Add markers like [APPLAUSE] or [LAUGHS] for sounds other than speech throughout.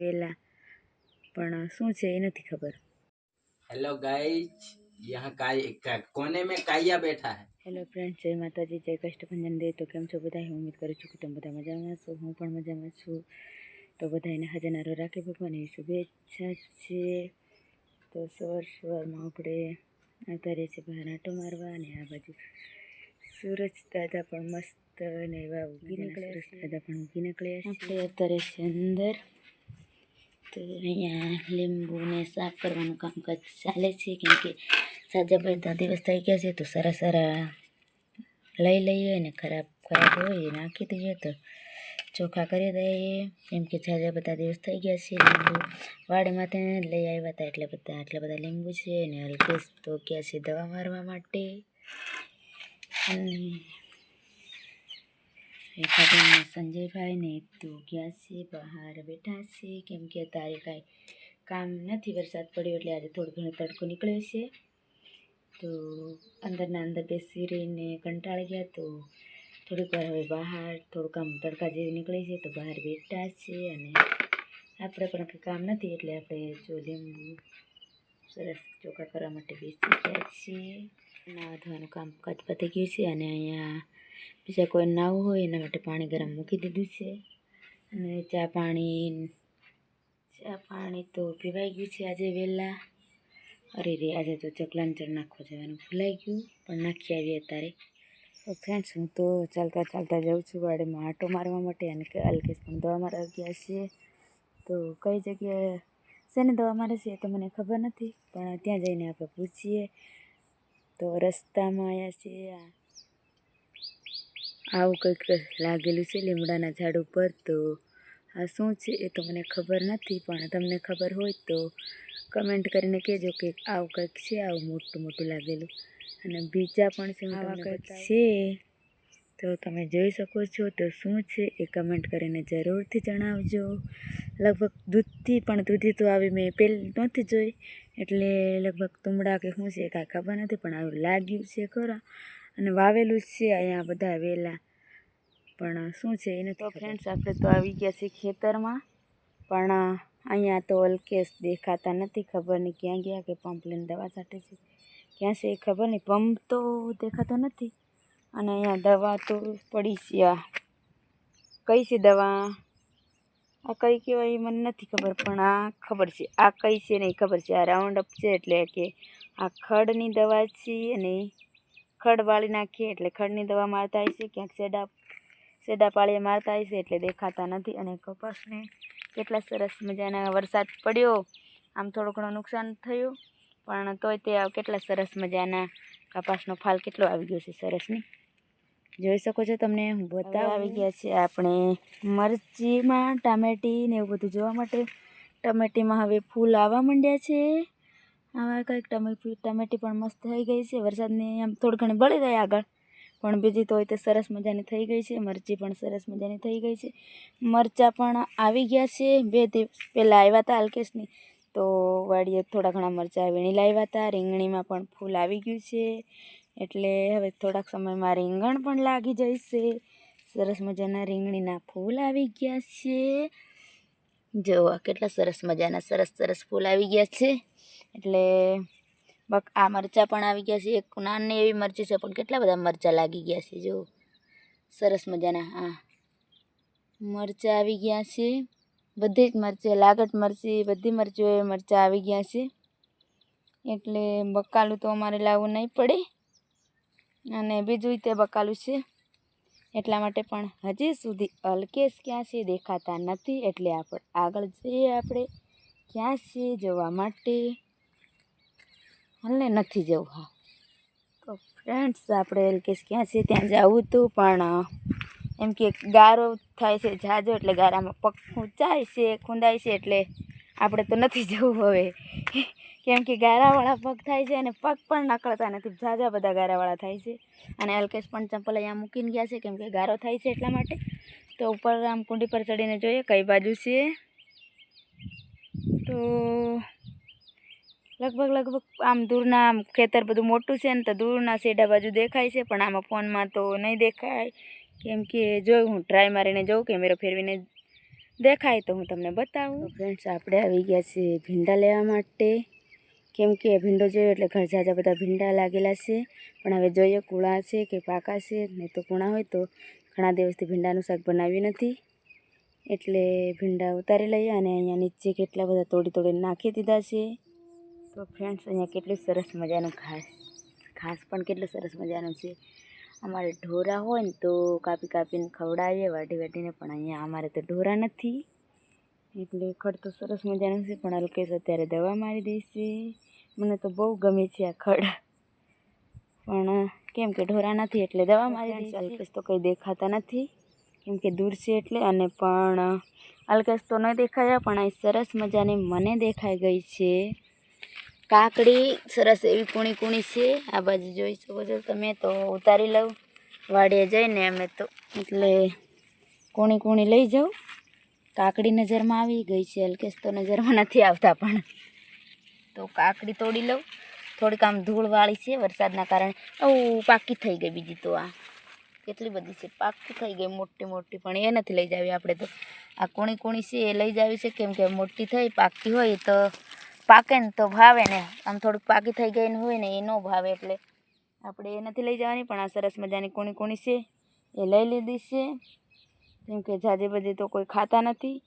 પહેલાં પણ શું છે એ નથી ખબર. હેલો ગાઈઝ યહાં કાય કોને મેં કાયા બેઠા હે? હેલો ફ્રેન્ડ જય માતાજી જય કષ્ટભંજન દે. તો કેમ છો બધા હું ઉમેદ કરું છું કે તમે બધા મજામાં છો હું પણ મજામાં છું. તો બધાને હાજરનારો રાખે ભગવાનની શુભેચ્છા છે. તો સ્વર સ્વરમાં આપણે આવતા રહીએ છીએ બહાર આંટો મારવા અને આ બાજુ સૂરજ દાદા પણ મસ્ત અને એવા ઉગી નીકળ્યા દાદા પણ ઉગી નીકળ્યા આપણે અત્યારે છે અંદર. તો અહીંયા લીંબુને સાફ કરવાનું કામકાજ ચાલે છે, કેમ કે સાજા પડતા દિવસ થઈ ગયા છે, તો સારા સારા લઈ લઈએ અને ખરાબ ખરાબ હોય એ નાખી દઈએ, તો ચોખ્ખા કરી દઈએ. કેમ કે સાજા બધા દિવસ થઈ ગયા છે, લીંબુ વાડીમાંથી લઈ આવ્યા હતા, એટલે બધા, આટલા બધા લીંબુ છે, અને હલકેશ તો ગયા છે, દવા મારવા માટે. રેખાબેન સંજયભાઈ ને તો ગયા છે, બહાર બેઠા છે, કેમ કે અત્યારે કાંઈ કામ નથી, વરસાદ પડ્યો એટલે આજે થોડો ઘણો તડકો નીકળ્યો છે. તો અંદરના અંદર બેસી રહીને કંટાળી ગયા તો થોડીક વાર હવે બહાર, થોડુંક આમ તડકા જેવી નીકળે છે તો બહાર બેઠા છે અને આપણે પણ કંઈ કામ નથી એટલે આપણે જો લીંબુ સરસ ચોખા કરવા માટે બેસી ગયા છીએ. નાવા ધોવાનું કામકાજ પતી ગયું છે અને અહીંયા બીજા કોઈ નાવું હોય એના માટે પાણી ગરમ મૂકી દીધું છે. અને ચા પાણી ચા પાણી તો પીવાઈ ગયું છે આજે વહેલા. અરે રે, આજે તો ચકલાંચર નાખવા જવાનું ભૂલાઈ ગયું, પણ નાખી આવીએ અત્યારે. તો ફ્રેન્ડ્સ હું તો ચાલતા ચાલતા જાઉં છું વાડીમાં આંટો મારવા માટે અને અલ્કેશ પણ દવા મારવા ગયા છીએ તો કઈ જગ્યાએ, શેને દવા મારે છે એ તો મને ખબર નથી, પણ ત્યાં જઈને આપણે પૂછીએ. તો રસ્તામાં આવ્યા છીએ આવું કંઈક લાગેલું છે લીમડાના ઝાડ ઉપર તો આ શું છે એ તો મને ખબર નથી પણ તમને ખબર હોય તો કમેન્ટ કરીને કહેજો કે આવું કંઈક છે આવું મોટું મોટું લાગેલું. અને બીજા પણ છે હું કંઈક છે? તો તમે જોઈ શકો છો તો શું છે એ કમેન્ટ કરીને જરૂરથી જણાવજો. લગભગ દૂધથી પણ દૂધી તો આવી મેં પહેલી નહોતી જોઈ એટલે લગભગ તુમડા કે શું છે કાંઈ ખબર નથી પણ આવું લાગ્યું છે ખરા. અને વાવેલું જ છે અહીંયા બધા વેલા. પણ શું છે એને તો ફ્રેન્ડ્સ આપણે તો આવી ગયા છીએ ખેતરમાં. પણ અહીંયા તો અલકેશ દેખાતા નથી ખબર નહીં ક્યાં ગયા કે પંપ લઈને દવા છાંટે છે. ક્યાં છે એ ખબર નહીં પંપ તો દેખાતો નથી. અને અહીંયા દવા તો પડી છે આ કઈ છે દવા? આ કઈ કહેવાય એ મને નથી ખબર પણ આ ખબર છે આ કઈ છે નહીં ખબર છે. આ રાઉન્ડ અપ છે એટલે કે આ ખડની દવા છે અને ખડ વાળી નાખીએ એટલે ખડની દવા મારતા છે ક્યાંક સેડા સેડા પાળીએ મારતા છે એટલે દેખાતા નથી અને કપાસને કેટલા સરસ મજાના વરસાદ પડ્યો. આમ થોડું ઘણું નુકસાન થયું પણ તોય તે કેટલા સરસ મજાના કપાસનો ફાલ કેટલો આવી ગયો છે સરસ નહીં? જોઈ શકો છો તમને હું બતાવ. આવી ગયા છે આપણે મરચીમાં ટામેટી ને એવું બધું જોવા માટે. ટમેટીમાં હવે ફૂલ આવવા માંડ્યા છે. આવા કંઈક ટમેટી ટમેટી પણ મસ્ત થઈ ગઈ છે. વરસાદની આમ થોડી ઘણી બળી ગઈ આગળ. પણ બીજી તો તે સરસ મજાની થઈ ગઈ છે. મરચી પણ સરસ મજાની થઈ ગઈ છે. મરચાં પણ આવી ગયા છે. બે દિવસ પહેલાં આવ્યા હતા અલ્કેશની. તો વાડીએ થોડા ઘણા મરચાં વીણી લાવ્યા હતા. રીંગણીમાં પણ ફૂલ આવી ગયું છે. એટલે હવે થોડાક સમયમાં રીંગણ પણ લાગી જશે. સરસ મજાના રીંગણીના ફૂલ આવી ગયા છે. જો આ કેટલા સરસ મજાના, સરસ સરસ ફૂલ આવી ગયા છે. એટલે બક, આ મરચાં પણ આવી ગયા છે. એક નાની એવી મરચી છે, પણ કેટલા બધા મરચાં લાગી ગયા છે જો સરસ મજાના, હા. મરચાં આવી ગયા છે. બધી જ મરચી, લાગટ મરચી, બધી મરચીઓ મરચાં આવી ગયા છે. એટલે બકાલું તો અમારે લાવવું નહીં પડે. અને બીજું તે બકાલું છે. એટલા માટે પણ હજી સુધી અલ્કેશ ક્યાં છે દેખાતા નથી એટલે આપણે આગળ જઈએ આપણે. ક્યાં છે જવા માટે? હાલને નથી જવું. હા તો ફ્રેન્ડ્સ આપણે અલ્કેશ ક્યાં છે ત્યાં જવું હતું પણ, એમ કે ગારો થાય છે, જાજો એટલે ગારામાં પગ ખૂંચાય છે, ખૂંદાય છે એટલે આપણે તો નથી જવું હવે. કેમ કે ગારાવાળા પગ થાય છે અને પગ પણ નકળતા નથી. ઝાઝા બધા ગારાવાળા થાય છે. અને અલ્કેશ પણ ચંપલ અહીંયા મૂકીને ગયા છે, કેમ કે ગારો થાય છે એટલા માટે. તો ઉપર આમ કુંડી પર ચડીને જોઈએ, કઈ બાજુ છે. તો લગભગ લગભગ આમ દૂરના આમ ખેતર બધું મોટું છે ને તો દૂરના સેડા બાજુ દેખાય છે, પણ આમાં ફોનમાં તો નહીં દેખાય. કેમ કે જોયું હું ટ્રાય મારીને જોઉં કેમેરો ફેરવીને દેખાય તો હું તમને બતાવું. ફ્રેન્ડ્સ આપણે આવી ગયા છે ભીંડા લેવા માટે. કેમ કે ભીંડો જોયો એટલે ઘર જાજા બધા ભીંડા લાગેલા છે. પણ હવે જોઈએ કૂણા છે કે પાકા છે, નહીં તો કૂણા હોય તો ઘણા દિવસથી ભીંડાનું શાક બનાવ્યું નથી. એટલે ભીંડા ઉતારી લઈએ અને અહીંયા નીચે કેટલા બધા તોડી તોડીને નાખી દીધા છે. તો ફ્રેન્ડ્સ અહીંયા કેટલું સરસ મજાનું ઘાસ ઘાસ પણ કેટલું સરસ મજાનું છે. અમારે ઢોરા હોય ને તો કાપી કાપીને ખવડાવીએ વાટી વાટીને પણ અહીંયા અમારે તો ઢોરા નથી. એટલે ખડ તો સરસ મજાનું છે પણ અલ્કેશ અત્યારે દવા મારી દેશે મને તો બહુ ગમે છે આ ખડ. પણ કેમ કે ઢોરા નથી એટલે દવા મારી દઈશ અલ્કેશ તો કંઈ દેખાતા નથી કેમ કે દૂર છે એટલે. અને પણ અલ્કેશ તો ન દેખાયા પણ અહીં સરસ મજાની મને દેખાઈ ગઈ છે. કાકડી સરસ એવી કૂણી કૂણી છે. આ બાજુ જોઈ શકો છો તમે તો ઉતારી લઉં. વાડીએ જઈને અમે તો એટલે કૂણી કૂણી લઈ જાઉં. કાકડી નજરમાં આવી ગઈ છે. અલ્કેશ તો નજરમાં નથી આવતા પણ. તો કાકડી તોડી લઉં. થોડીક આમ ધૂળવાળી છે વરસાદના કારણે. ઓ, પાકી થઈ ગઈ બીજી તો આ. કેટલી બધી છે? પાકી થઈ ગઈ મોટી મોટી. પણ એ નથી લઈ જાવી આપણે તો. આ કોણી કોણી છે એ લઈ જાવી છે. કેમ કે મોટી થઈ, પાકી હોય તો પાકે ને તો ભાવે ને. આમ થોડુંક પાકી થઈ ગઈ હોય ને એ ન ભાવે એટલે આપણે એ નથી લઈ જવાની. પણ આ સરસ મજાની કોણી કોણી છે. એ લઈ લીધી છે. કેમ કે જાજે બધે તો કોઈ ખાતા નથી.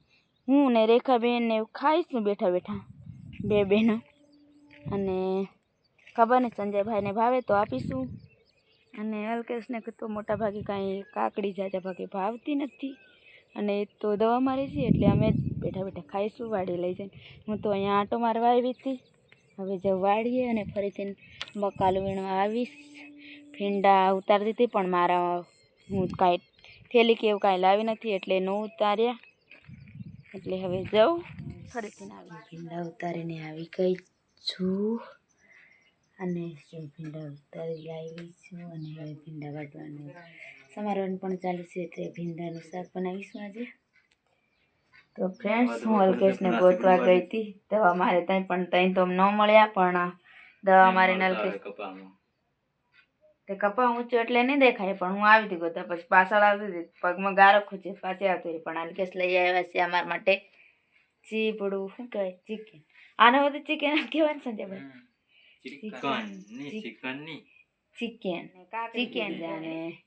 હું ને રેખાબેન ને ખાઈશું બેઠા બેઠા, બે બહેનો અને ખબર ને સંજયભાઈને ભાવે તો આપીશું. અને અલ્કેશને તો મોટા ભાગે કાંઈ કાકડી જાજા ભાગે ભાવતી નથી. અને એ તો દવા મારી છે એટલે અમે બેઠા બેઠા ખાઈશું વાડી લઈ જઈને. હું તો અહીંયા આંટો મારવા આવી હતી. હવે જો વાળીએ અને ફરીથી બકાલું વીણવા આવીશ. ફીંડા ઉતારતી હતી પણ મારા હું કાંઈ થેલી કે એવું કાંઈ લાવી નથી, એટલે ન ઉતાર્યા. એટલે હવે જાઉં. ફરીથી આવી. ભીંડા ઉતારીને આવી ગઈ છું. અને ભીંડા ઉતારી લાવી છું અને હવે ભીંડા વાટવાનું સમારવાનું પણ ચાલુ છે, એટલે ભીંડાનું શાક બનાવીશું આજે. તો ફ્રેન્ડ્સ હું અલ્કેશને ગોતવા ગઈ હતી. દવા મારે ત્યાં પણ ત્યાં તો ન મળ્યા, પણ દવા મારે અલ્કેશ તે કપા ઊંચો એટલે નહીં દેખાય પણ હું આવી હતી ગોતા પછી પાછળ આવતી હતી. પગમાં ગારો ખૂચે પાછી આવતી હતી પણ કેસ લઈ આવ્યા છે અમારા માટે. ચીપડું શું કહેવાય? ચિકન. આને બધું ચિકન કહેવાય ને સંજયભાઈ ચિકન. ચિકન જાણે.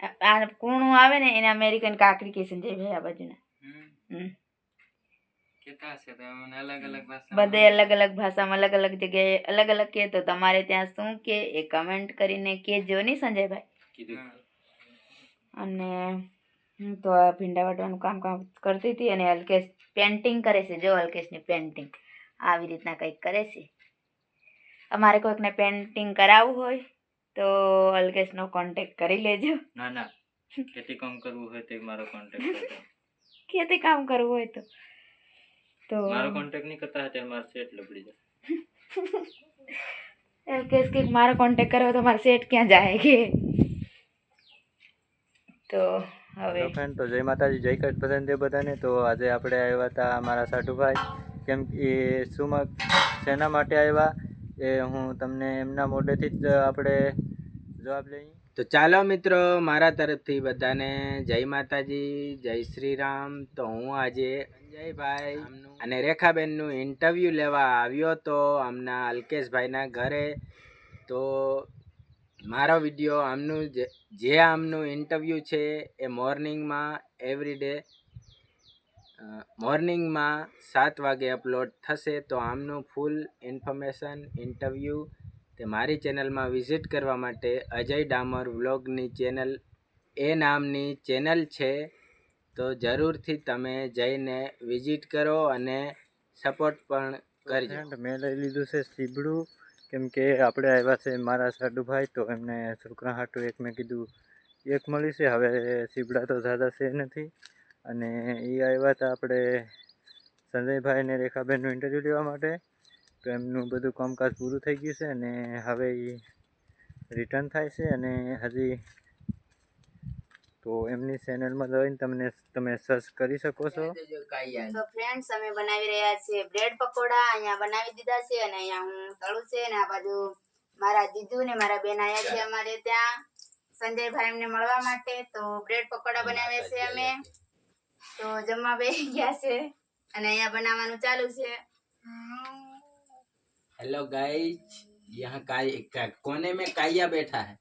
આ આ કૂણું આવે ને એને અમેરિકન કાકડી કે સંજયભાઈ આ બાજુના. હમ. બધે અલગ અલગ ભાષામાં અલગ અલગ જગ્યાએ અલગ અલગ કહે તો તમારે ત્યાં શું કે એ કમેન્ટ કરીને કહેજો નહીં સંજયભાઈ. અને હું તો આ ભીંડા વાટવાનું કામ કામ કરતી હતી અને અલ્કેશ પેન્ટિંગ કરે છે. જો અલ્કેશની પેન્ટિંગ આવી રીતના કંઈક કરે છે. અમારે કોઈકને પેન્ટિંગ કરાવવું હોય તો અલ્કેશનો કોન્ટેક કરી લેજો. ના ના. [LAUGHS] ખેતી કામ કરવું હોય તો મારો કોન્ટેક [LAUGHS] ખેતી કામ કરવું હોય તો. તો મારો કોન્ટેક્ટ નહીં કરતા હતા મારો સેટ લબડી જાય કેસ કે મારો કોન્ટેક કરો તો મારો સેટ ક્યાં જાય કે? તો હવે ફ્રેન્ડ તો જય માતાજી જય કટ પસંદ એ બધાને. તો આજે આપણે આવ્યા હતા મારા સાટુભાઈ કેમ કે એ શું શેના માટે આવ્યા? એ હું તમને એમના મોઢેથી જ આપણે જવાબ લઈએ તો ચાલો મિત્રો મારા તરફથી બધાને જય માતાજી જય શ્રી રામ. તો હું આજે સંજયભાઈ અને રેખાબેનનું ઇન્ટરવ્યૂ લેવા આવ્યો તો આમના અલ્કેશભાઈના ઘરે. તો મારો વીડિયો આમનું જે જે આમનું ઇન્ટરવ્યૂ છે એ મોર્નિંગમાં એવરીડે મોર્નિંગમાં સાત વાગે અપલોડ થશે તો આમનું ફૂલ ઇન્ફોર્મેશન ઇન્ટરવ્યૂ તે મારી ચેનલમાં વિઝિટ કરવા માટે અજય ડામર વ્લોગની ચેનલ એ નામની ચેનલ છે. તો જરૂરથી તમે જઈને વિઝિટ કરો અને સપોર્ટ પણ કરજો. મેં લઈ લીધું છે સીબડું. કેમ કે આપણે આવ્યા છે મારા સાડુભાઈ તો એમને છોકરા હાટું એક મેં કીધું, એક મળી છે. હવે સીબડા તો ઝાઝા છે નથી. અને એ આવ્યા હતા આપણે સંજયભાઈ અને રેખાબેનનું ઇન્ટરવ્યૂ લેવા માટે. તો એમનું બધું કામકાજ પૂરું થઈ ગયું છે અને હવે એ રિટર્ન થાય છે અને હજી તો એમની ચેનલમાં જઈને તમને તમે સર્ચ કરી શકો છો તો ફ્રેન્ડ્સ અમે બનાવી રહ્યા છીએ બ્રેડ પકોડા અહીંયા બનાવી દીધા છે અને અહીંયા હું તળું છે અને આ બાજુ મારા જીજુ ને મારા બેન આયા છે અમારે ત્યાં સંજયભાઈ એમને મળવા માટે તો બ્રેડ પકોડા બનાવ્યા છે અમે તો જમવા બેસી ગયા છે અને અહીંયા બનાવવાનું ચાલુ છે हेलो गाइस यहाँ काय का, कोने में काया बैठा है